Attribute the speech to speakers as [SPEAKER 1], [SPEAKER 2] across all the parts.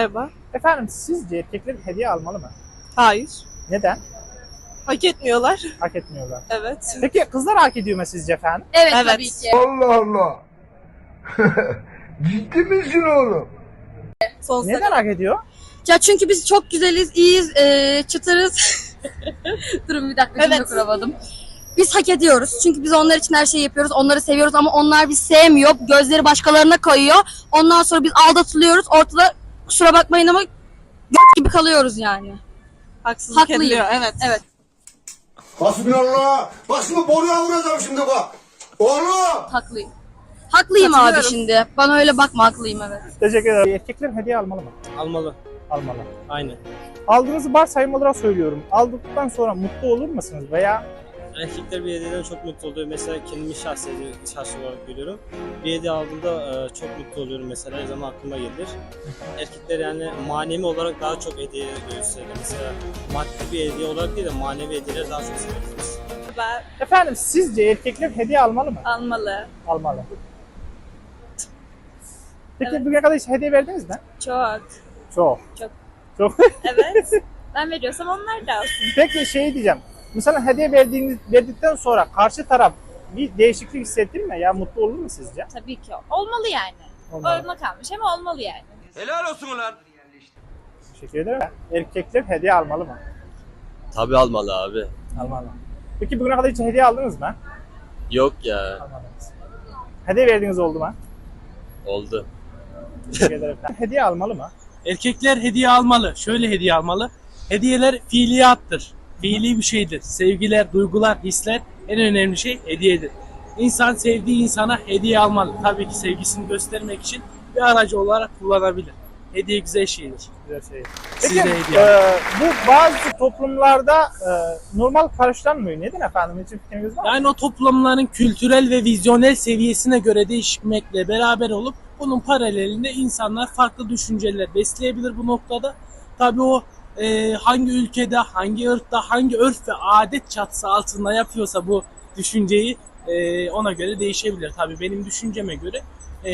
[SPEAKER 1] Merhaba.
[SPEAKER 2] Efendim sizce erkekler hediye almalı mı?
[SPEAKER 1] Hayır.
[SPEAKER 2] Neden?
[SPEAKER 1] Hak etmiyorlar.
[SPEAKER 2] Hak etmiyorlar.
[SPEAKER 1] Evet.
[SPEAKER 2] Peki kızlar hak ediyor mu sizce efendim?
[SPEAKER 3] Evet,
[SPEAKER 1] Evet.
[SPEAKER 3] tabii ki.
[SPEAKER 4] Allah Allah. Ciddi misin oğlum?
[SPEAKER 1] Sonsuza
[SPEAKER 2] Neden hak ediyor?
[SPEAKER 3] Ya çünkü biz çok güzeliz, iyiyiz, eee, çıtırız. Durun bir dakika cümle
[SPEAKER 1] Evet.
[SPEAKER 3] kuramadım. Biz hak ediyoruz. Çünkü biz onlar için her şeyi yapıyoruz. Onları seviyoruz ama onlar bizi sevmiyor. Gözleri başkalarına kayıyor. Ondan sonra biz aldatılıyoruz. Ortada kusura bakmayın ama göt gibi kalıyoruz yani.
[SPEAKER 1] haksızlık
[SPEAKER 3] Haklıyım.
[SPEAKER 1] ediliyor. Evet.
[SPEAKER 3] Evet.
[SPEAKER 4] Hasbinallah. Bak şimdi boruya vuracağım şimdi bak. Oğlum.
[SPEAKER 3] Haklıyım. Haklıyım abi
[SPEAKER 1] Katılıyorum.
[SPEAKER 3] şimdi. Bana öyle bakma haklıyım evet.
[SPEAKER 2] Teşekkür ederim. Erkekler hediye almalı mı?
[SPEAKER 5] Almalı.
[SPEAKER 2] Almalı.
[SPEAKER 5] Aynen.
[SPEAKER 2] Aldığınızı varsayım olarak söylüyorum. Aldıktan sonra mutlu olur musunuz? Veya
[SPEAKER 5] Erkekler bir hediyeden çok mutlu oluyor. Mesela kendimi şahsi, şahsi olarak görüyorum. Bir hediye aldığımda e, çok mutlu oluyorum mesela. Her zaman aklıma gelir. Erkekler yani manevi olarak daha çok hediye gösterir. Mesela maddi bir hediye olarak değil de manevi hediyeler daha çok severiz.
[SPEAKER 1] Ben
[SPEAKER 2] efendim sizce erkekler hediye almalı mı?
[SPEAKER 1] almalı.
[SPEAKER 2] Almalı. Peki bugüne kadar hiç hediye verdiniz mi?
[SPEAKER 1] Çok.
[SPEAKER 2] Çok.
[SPEAKER 1] Çok.
[SPEAKER 2] Çok.
[SPEAKER 1] Evet. ben veriyorsam onlar da alsın.
[SPEAKER 2] Peki şey diyeceğim. Mesela hediye verdiğiniz, verdikten sonra karşı taraf bir değişiklik hissettin mi? Ya mutlu olur mu sizce?
[SPEAKER 1] Tabii ki. Olmalı yani.
[SPEAKER 2] Olmalı.
[SPEAKER 1] Olma kalmış ama olmalı yani.
[SPEAKER 6] Helal olsun ulan.
[SPEAKER 2] Teşekkür ederim. Erkekler hediye almalı mı?
[SPEAKER 7] Tabii almalı abi.
[SPEAKER 2] Almalı. Peki bugüne kadar hiç hediye aldınız mı?
[SPEAKER 7] Yok ya.
[SPEAKER 2] Almadınız. Hediye verdiğiniz oldu mu?
[SPEAKER 7] Oldu.
[SPEAKER 2] Teşekkür ederim. hediye almalı mı?
[SPEAKER 8] Erkekler hediye almalı. Şöyle hediye almalı. Hediyeler fiiliyattır. Fiili bir şeydir. Sevgiler, duygular, hisler en önemli şey hediyedir. İnsan sevdiği insana hediye almalı. Tabii ki sevgisini göstermek için bir aracı olarak kullanabilir. Hediye güzel şeydir.
[SPEAKER 2] Güzel şey. Peki
[SPEAKER 8] hediye
[SPEAKER 2] e, bu bazı toplumlarda e, normal karşılanmıyor. Neden efendim? Hiç fikriniz var mı?
[SPEAKER 8] Yani o toplumların kültürel ve vizyonel seviyesine göre değişmekle beraber olup bunun paralelinde insanlar farklı düşünceler besleyebilir bu noktada. Tabii o e, hangi ülkede, hangi ırkta, hangi örf ve adet çatısı altında yapıyorsa bu düşünceyi e, ona göre değişebilir. Tabii benim düşünceme göre e,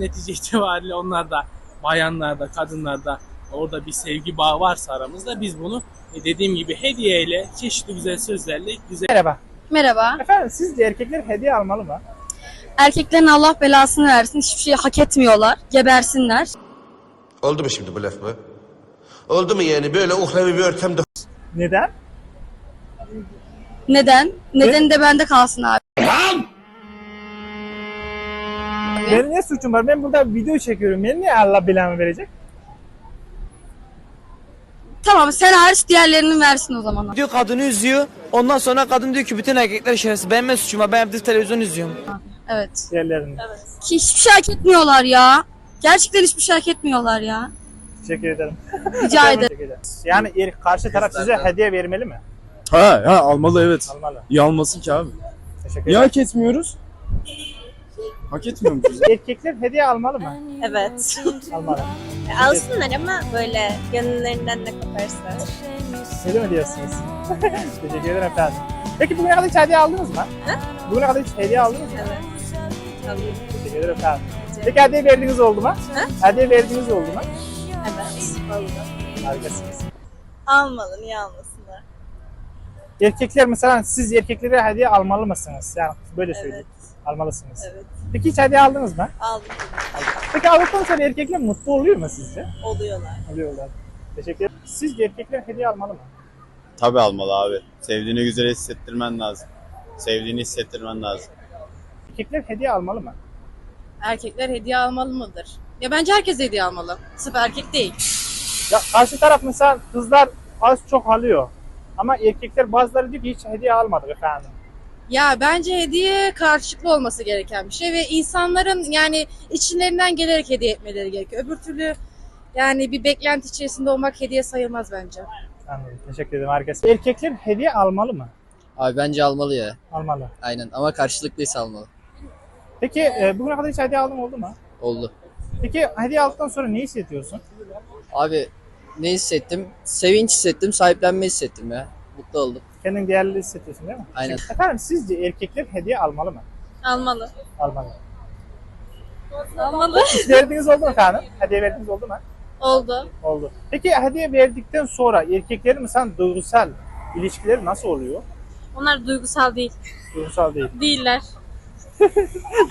[SPEAKER 8] netice itibariyle onlar da bayanlarda, kadınlarda orada bir sevgi bağı varsa aramızda biz bunu e, dediğim gibi hediyeyle, çeşitli güzel sözlerle güzel
[SPEAKER 2] Merhaba.
[SPEAKER 3] Merhaba.
[SPEAKER 2] Efendim sizce erkekler hediye almalı mı?
[SPEAKER 3] Erkeklerin Allah belasını versin. Hiçbir şey hak etmiyorlar. Gebersinler.
[SPEAKER 6] Oldu mu şimdi bu laf mı? Oldu mu yani böyle uhrevi bir ortamda
[SPEAKER 2] Neden?
[SPEAKER 3] Neden? Nedeni de bende kalsın abi.
[SPEAKER 2] Benim ne suçum var? Ben burada video çekiyorum. Beni niye Allah belamı verecek?
[SPEAKER 3] Tamam sen hariç diğerlerinin versin o zaman.
[SPEAKER 9] Diyor kadını üzüyor. Ondan sonra kadın diyor ki bütün erkekler şerefsiz. Benim ne suçum var? Ben evde televizyon izliyorum.
[SPEAKER 3] Evet.
[SPEAKER 2] Diğerlerini.
[SPEAKER 3] Ki hiçbir şey hak etmiyorlar ya. Gerçekten hiçbir şey hak etmiyorlar ya.
[SPEAKER 2] Teşekkür ederim.
[SPEAKER 3] Rica ederim.
[SPEAKER 2] Yani er- karşı taraf size hediye vermeli mi?
[SPEAKER 10] Ha, ha almalı evet.
[SPEAKER 2] Almalı.
[SPEAKER 10] İyi almasın ki abi.
[SPEAKER 2] Teşekkür
[SPEAKER 10] Niye
[SPEAKER 2] ederim.
[SPEAKER 10] hak etmiyoruz? Hak etmiyor muyuz?
[SPEAKER 2] Erkekler hediye almalı mı?
[SPEAKER 1] Evet.
[SPEAKER 2] Almalı.
[SPEAKER 1] Alsınlar ama böyle gönüllerinden ne koparsa.
[SPEAKER 2] Öyle mi diyorsunuz? Teşekkür ederim efendim. Peki bugüne kadar hiç hediye aldınız mı? Bugüne kadar hiç hediye aldınız mı?
[SPEAKER 1] Evet. Alayım.
[SPEAKER 2] Teşekkür ederim efendim. Peki hediye verdiğiniz oldu mu? Hediye verdiğiniz oldu mu?
[SPEAKER 1] Oldu.
[SPEAKER 2] Harikasınız.
[SPEAKER 1] Almalı. Niye almasınlar?
[SPEAKER 2] Erkekler mesela siz erkeklere hediye almalı mısınız? Yani böyle
[SPEAKER 1] Evet.
[SPEAKER 2] söyleyeyim. Almalısınız.
[SPEAKER 1] Evet.
[SPEAKER 2] Peki hiç hediye aldınız mı?
[SPEAKER 1] Aldım.
[SPEAKER 2] Peki aldıktan sonra erkekler mutlu oluyor mu sizce?
[SPEAKER 1] Oluyorlar.
[SPEAKER 2] Oluyorlar. Teşekkür ederim. Sizce erkekler hediye almalı mı?
[SPEAKER 7] Tabii almalı abi. Sevdiğini güzel hissettirmen lazım. Sevdiğini hissettirmen lazım.
[SPEAKER 2] Erkekler hediye almalı mı?
[SPEAKER 3] Erkekler hediye almalı mıdır? Ya bence herkes hediye almalı. Sırf erkek değil.
[SPEAKER 2] Ya karşı taraf mesela kızlar az çok alıyor. Ama erkekler bazıları diyor ki hiç hediye almadık efendim.
[SPEAKER 11] Ya bence hediye karşılıklı olması gereken bir şey ve insanların yani içlerinden gelerek hediye etmeleri gerekiyor. Öbür türlü yani bir beklenti içerisinde olmak hediye sayılmaz bence.
[SPEAKER 2] Anladım. Teşekkür ederim. Harikasın. Erkekler hediye almalı mı?
[SPEAKER 9] Abi bence almalı ya.
[SPEAKER 2] Almalı.
[SPEAKER 9] Aynen ama karşılıklıysa almalı.
[SPEAKER 2] Peki e, bugüne kadar hiç hediye aldın oldu mu?
[SPEAKER 9] Oldu.
[SPEAKER 2] Peki hediye aldıktan sonra ne hissediyorsun?
[SPEAKER 9] Abi ne hissettim? Sevinç hissettim, sahiplenme hissettim ya. Mutlu oldum.
[SPEAKER 2] Kendini değerli hissediyorsun değil mi?
[SPEAKER 9] Aynen.
[SPEAKER 2] Efendim sizce erkekler hediye almalı mı?
[SPEAKER 1] Almalı.
[SPEAKER 2] Almalı.
[SPEAKER 1] Almalı.
[SPEAKER 2] Hiç verdiğiniz oldu mu efendim? Hediye verdiğiniz oldu mu?
[SPEAKER 1] Oldu.
[SPEAKER 2] Oldu. Peki hediye verdikten sonra erkeklerin mesela duygusal ilişkileri nasıl oluyor?
[SPEAKER 1] Onlar duygusal değil.
[SPEAKER 2] Duygusal değil.
[SPEAKER 1] Değiller.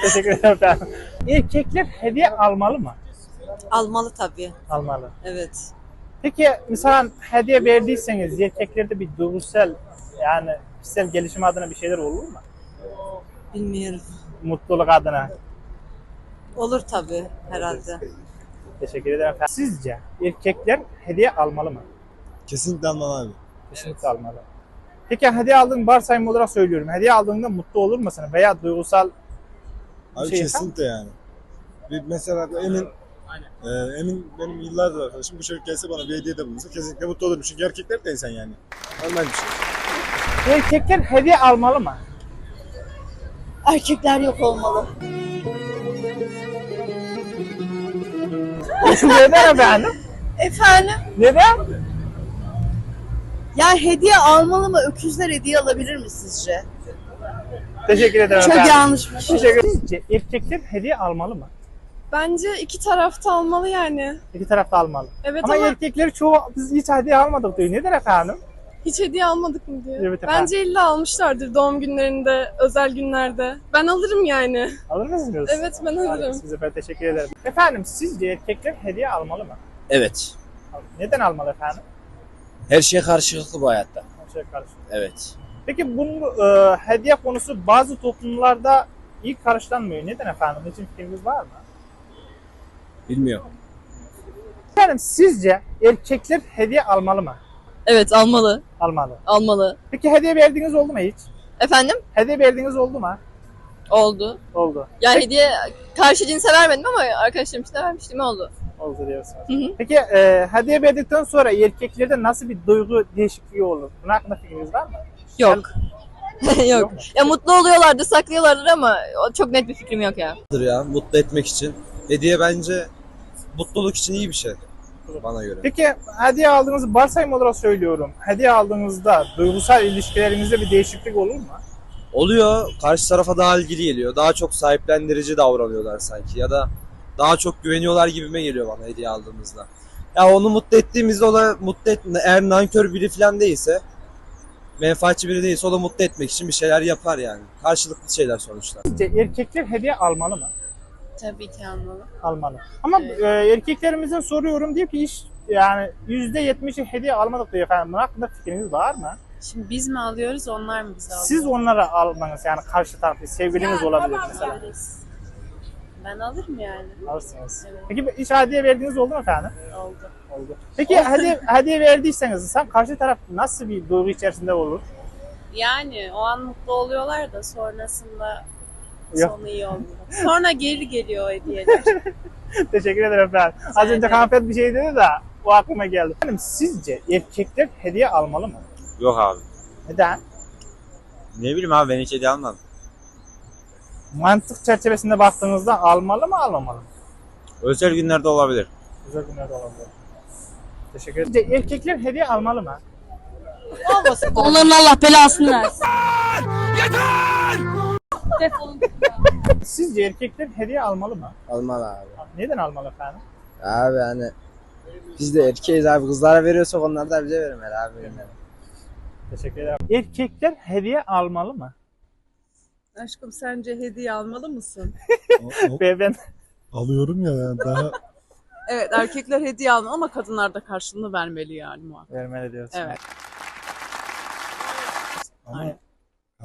[SPEAKER 2] Teşekkür ederim efendim. Erkekler hediye almalı mı?
[SPEAKER 11] Almalı tabii.
[SPEAKER 2] Almalı.
[SPEAKER 11] Evet.
[SPEAKER 2] Peki mesela hediye verdiyseniz erkeklerde bir duygusal yani kişisel gelişim adına bir şeyler olur mu?
[SPEAKER 11] Bilmiyorum.
[SPEAKER 2] Mutluluk adına.
[SPEAKER 11] Olur tabii herhalde.
[SPEAKER 2] Teşekkür ederim. Sizce erkekler hediye almalı mı?
[SPEAKER 10] Kesinlikle almalı abi.
[SPEAKER 2] Kesinlikle almalı. Peki hediye aldığın varsayım olarak söylüyorum. Hediye aldığında mutlu olur musun? Veya duygusal
[SPEAKER 10] Abi
[SPEAKER 2] şey
[SPEAKER 10] kesinlikle yani. Bir mesela Emin e, Emin benim yıllardır arkadaşım. Bu çocuk gelse bana bir hediye de bulunsa kesinlikle mutlu olurum. Çünkü erkekler de insan yani. Normal bir şey.
[SPEAKER 2] Erkekler hediye almalı mı?
[SPEAKER 3] Erkekler yok olmalı.
[SPEAKER 2] Neden efendim?
[SPEAKER 3] Efendim?
[SPEAKER 2] Neden?
[SPEAKER 3] Ya hediye almalı mı? Öküzler hediye alabilir mi sizce?
[SPEAKER 2] Teşekkür ederim
[SPEAKER 3] Çok
[SPEAKER 2] efendim.
[SPEAKER 3] yanlış bir şey.
[SPEAKER 2] Teşekkür Sizce erkekler hediye almalı mı?
[SPEAKER 11] Bence iki tarafta almalı yani.
[SPEAKER 2] İki taraf da almalı.
[SPEAKER 11] Evet
[SPEAKER 2] Ama, erkekler çoğu biz hiç hediye almadık diyor. Neden efendim?
[SPEAKER 11] hiç hediye almadık mı diyor.
[SPEAKER 2] Evet efendim.
[SPEAKER 11] Bence illa almışlardır doğum günlerinde, özel günlerde. Ben alırım yani.
[SPEAKER 2] Alır mısınız?
[SPEAKER 11] Evet ben alırım.
[SPEAKER 2] Size efendim teşekkür ederim. Efendim sizce erkekler hediye almalı mı?
[SPEAKER 9] Evet.
[SPEAKER 2] Neden almalı efendim?
[SPEAKER 9] Her şey karşılıklı bu hayatta.
[SPEAKER 2] Her şey karşı.
[SPEAKER 9] Evet.
[SPEAKER 2] Peki bunun e, hediye konusu bazı toplumlarda ilk karşılanmıyor. Neden efendim? Için fikriniz var mı?
[SPEAKER 9] Bilmiyorum.
[SPEAKER 2] Efendim sizce erkekler hediye almalı mı?
[SPEAKER 3] Evet almalı.
[SPEAKER 2] Almalı.
[SPEAKER 3] Almalı.
[SPEAKER 2] Peki hediye verdiğiniz oldu mu hiç?
[SPEAKER 3] Efendim?
[SPEAKER 2] Hediye verdiğiniz oldu mu?
[SPEAKER 3] Oldu.
[SPEAKER 2] Oldu.
[SPEAKER 3] Ya
[SPEAKER 2] Peki-
[SPEAKER 3] hediye karşı cinse vermedim ama arkadaşlarım için de vermiştim oldu.
[SPEAKER 2] Oldu diyorsunuz.
[SPEAKER 3] Hı hı.
[SPEAKER 2] Peki e, hediye verdikten sonra erkeklerde nasıl bir duygu değişikliği olur? Bunun hakkında fikriniz var mı?
[SPEAKER 3] Yok.
[SPEAKER 2] Yok
[SPEAKER 3] yok.
[SPEAKER 2] mu?
[SPEAKER 3] Ya mutlu oluyorlardır, saklıyorlardır ama çok net bir fikrim yok ya.
[SPEAKER 5] ya mutlu etmek için. Hediye bence mutluluk için iyi bir şey bana göre.
[SPEAKER 2] Peki hediye aldığınızı varsayım olarak söylüyorum. Hediye aldığınızda duygusal ilişkilerinizde bir değişiklik olur mu?
[SPEAKER 5] Oluyor. Karşı tarafa daha ilgili geliyor. Daha çok sahiplendirici davranıyorlar sanki ya da daha çok güveniyorlar gibime geliyor bana hediye aldığımızda. Ya onu mutlu ettiğimizde o da mutlu et, eğer nankör biri falan değilse menfaatçi biri değilse o da mutlu etmek için bir şeyler yapar yani. Karşılıklı şeyler sonuçta.
[SPEAKER 2] Sizce erkekler hediye almalı mı?
[SPEAKER 11] Tabii ki almalı.
[SPEAKER 2] Almalı. Ama e, erkeklerimizin soruyorum diyor ki iş yani %70'i hediye almadık diyor efendim. Bunun hakkında fikriniz var mı?
[SPEAKER 11] Şimdi biz mi alıyoruz onlar mı bize alıyor?
[SPEAKER 2] Siz onlara almanız yani karşı tarafı sevgiliniz olabilir mesela.
[SPEAKER 11] Ben alırım yani.
[SPEAKER 2] Alırsınız.
[SPEAKER 11] Evet.
[SPEAKER 2] Peki hiç hediye verdiğiniz oldu mu efendim?
[SPEAKER 11] Oldu.
[SPEAKER 2] Oldu. Peki hediye, hediye verdiyseniz sen karşı taraf nasıl bir duygu içerisinde olur?
[SPEAKER 11] Yani o an mutlu oluyorlar da sonrasında
[SPEAKER 2] Yok.
[SPEAKER 11] sonu iyi olmuyor. Sonra geri geliyor o hediyeler.
[SPEAKER 2] Teşekkür ederim efendim. Az önce hanımefendi bir şey dedi de o aklıma geldi. Efendim sizce erkekler hediye almalı mı?
[SPEAKER 7] Yok abi.
[SPEAKER 2] Neden?
[SPEAKER 7] Ne bileyim abi ben hiç hediye almadım.
[SPEAKER 2] Mantık çerçevesinde baktığınızda almalı mı almamalı mı?
[SPEAKER 7] Özel günlerde olabilir.
[SPEAKER 2] Güzel günler de olabilir. Teşekkür ederim. Sizce erkekler hediye almalı mı?
[SPEAKER 3] Onların Allah belasını versin.
[SPEAKER 2] Sizce erkekler hediye almalı mı?
[SPEAKER 9] Almalı abi.
[SPEAKER 2] Neden almalı efendim?
[SPEAKER 9] Abi hani biz de erkeğiz abi kızlara veriyorsak onlar da bize vermeli abi.
[SPEAKER 2] Teşekkür ederim. Erkekler hediye almalı mı?
[SPEAKER 11] Aşkım sence hediye almalı mısın?
[SPEAKER 2] Beyefendi.
[SPEAKER 10] Alıyorum ya yani daha
[SPEAKER 11] Evet erkekler hediye almalı ama kadınlar da karşılığını vermeli yani muhakkak.
[SPEAKER 2] Vermeli diyorsun.
[SPEAKER 11] Evet.
[SPEAKER 10] ama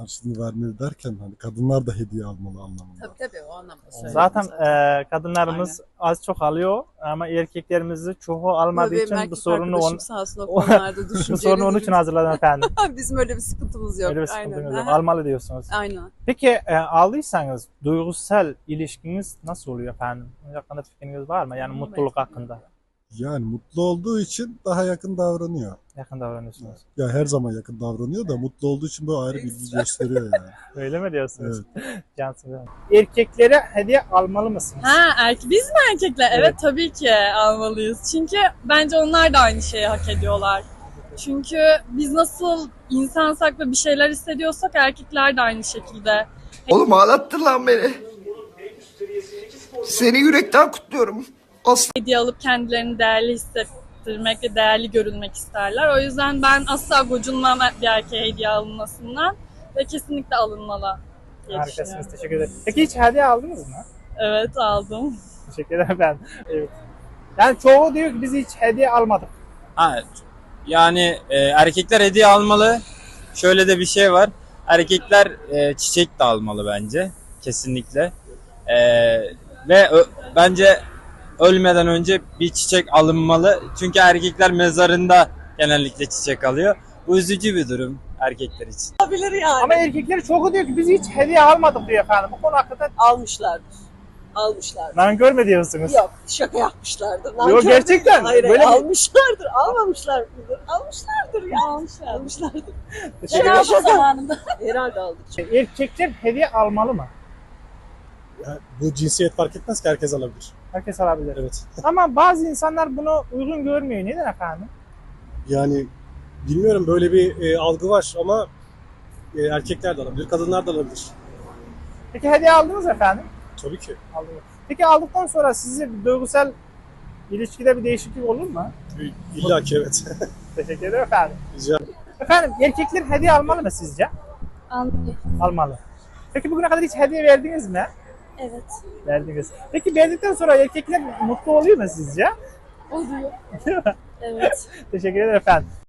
[SPEAKER 10] karşılığını vermeli derken hani kadınlar da hediye almalı anlamında.
[SPEAKER 11] Tabii tabii o anlamda.
[SPEAKER 2] Zaten e, kadınlarımız az çok alıyor ama erkeklerimizi çoğu almadığı
[SPEAKER 11] Benim
[SPEAKER 2] için bu sorunu on,
[SPEAKER 11] sağ olsun o konularda
[SPEAKER 2] bu sorunu onun için hazırladım efendim.
[SPEAKER 11] Bizim öyle bir sıkıntımız yok.
[SPEAKER 2] Öyle bir
[SPEAKER 11] Aynen.
[SPEAKER 2] sıkıntınız yok.
[SPEAKER 11] Aha.
[SPEAKER 2] Almalı diyorsunuz.
[SPEAKER 11] Aynen.
[SPEAKER 2] Peki e, aldıysanız duygusal ilişkiniz nasıl oluyor efendim? Bunun hakkında fikriniz var mı? Yani mutluluk hakkında.
[SPEAKER 10] Yani mutlu olduğu için daha yakın davranıyor.
[SPEAKER 2] Yakın davranıyorsunuz.
[SPEAKER 10] Ya her zaman yakın davranıyor da mutlu olduğu için böyle ayrı bir ilgi gösteriyor yani.
[SPEAKER 2] Öyle mi diyorsunuz?
[SPEAKER 10] Evet.
[SPEAKER 2] Cansın. Erkeklere hediye almalı mısınız?
[SPEAKER 11] Ha erke biz mi erkekler? Evet.
[SPEAKER 2] Evet.
[SPEAKER 11] tabii ki almalıyız. Çünkü bence onlar da aynı şeyi hak ediyorlar. Çünkü biz nasıl insansak ve bir şeyler hissediyorsak erkekler de aynı şekilde.
[SPEAKER 4] Oğlum ağlattın lan beni. Seni yürekten kutluyorum.
[SPEAKER 12] Hediye alıp kendilerini değerli hissettirmek ve değerli görülmek isterler. O yüzden ben asla gocunmam bir erkeğe hediye alınmasından ve kesinlikle alınmalı diye
[SPEAKER 2] Harikasınız.
[SPEAKER 12] düşünüyorum.
[SPEAKER 2] Teşekkür ederim. Peki hiç hediye aldınız mı?
[SPEAKER 12] Evet aldım.
[SPEAKER 2] Teşekkür ederim ben. Evet. Yani çoğu diyor ki biz hiç hediye almadık.
[SPEAKER 13] Ha, yani e, erkekler hediye almalı. Şöyle de bir şey var. Erkekler e, çiçek de almalı bence. Kesinlikle. E, ve ö- bence ölmeden önce bir çiçek alınmalı. Çünkü erkekler mezarında genellikle çiçek alıyor. Bu üzücü bir durum erkekler için.
[SPEAKER 2] Ama erkekler çoğu diyor ki biz hiç hediye almadık diyor efendim. Bu konu hakkında
[SPEAKER 14] Almışlardır. Almışlardır.
[SPEAKER 2] ben görme diyorsunuz.
[SPEAKER 14] Yok şaka yapmışlardır.
[SPEAKER 2] Yok, gerçekten.
[SPEAKER 14] Hayır,
[SPEAKER 2] Böyle
[SPEAKER 14] almışlardır. Almamışlar mıdır? Almışlardır ya. Almışlar. Almışlardır.
[SPEAKER 2] Teşekkür ederim.
[SPEAKER 14] zamanında. Herhalde aldık.
[SPEAKER 2] Erkekler hediye almalı mı?
[SPEAKER 10] Bu cinsiyet fark etmez ki herkes alabilir.
[SPEAKER 2] Herkes alabilir.
[SPEAKER 10] Evet.
[SPEAKER 2] Ama bazı insanlar bunu uygun görmüyor. Neden efendim?
[SPEAKER 10] Yani bilmiyorum böyle bir e, algı var ama e, erkekler de alabilir, kadınlar da alabilir.
[SPEAKER 2] Peki hediye aldınız efendim?
[SPEAKER 10] Tabii ki.
[SPEAKER 2] Aldınız. Peki aldıktan sonra size bir duygusal ilişkide bir değişiklik olur mu?
[SPEAKER 10] İlla ki evet.
[SPEAKER 2] Teşekkür ederim efendim.
[SPEAKER 10] Rica
[SPEAKER 2] Efendim erkekler hediye almalı mı sizce?
[SPEAKER 12] Almalı.
[SPEAKER 2] Almalı. Peki bugüne kadar hiç hediye verdiniz mi?
[SPEAKER 12] Evet.
[SPEAKER 2] Verdiniz. Peki verdikten sonra erkekler mutlu oluyor mu sizce?
[SPEAKER 12] Oluyor. Evet.
[SPEAKER 2] Teşekkür ederim efendim.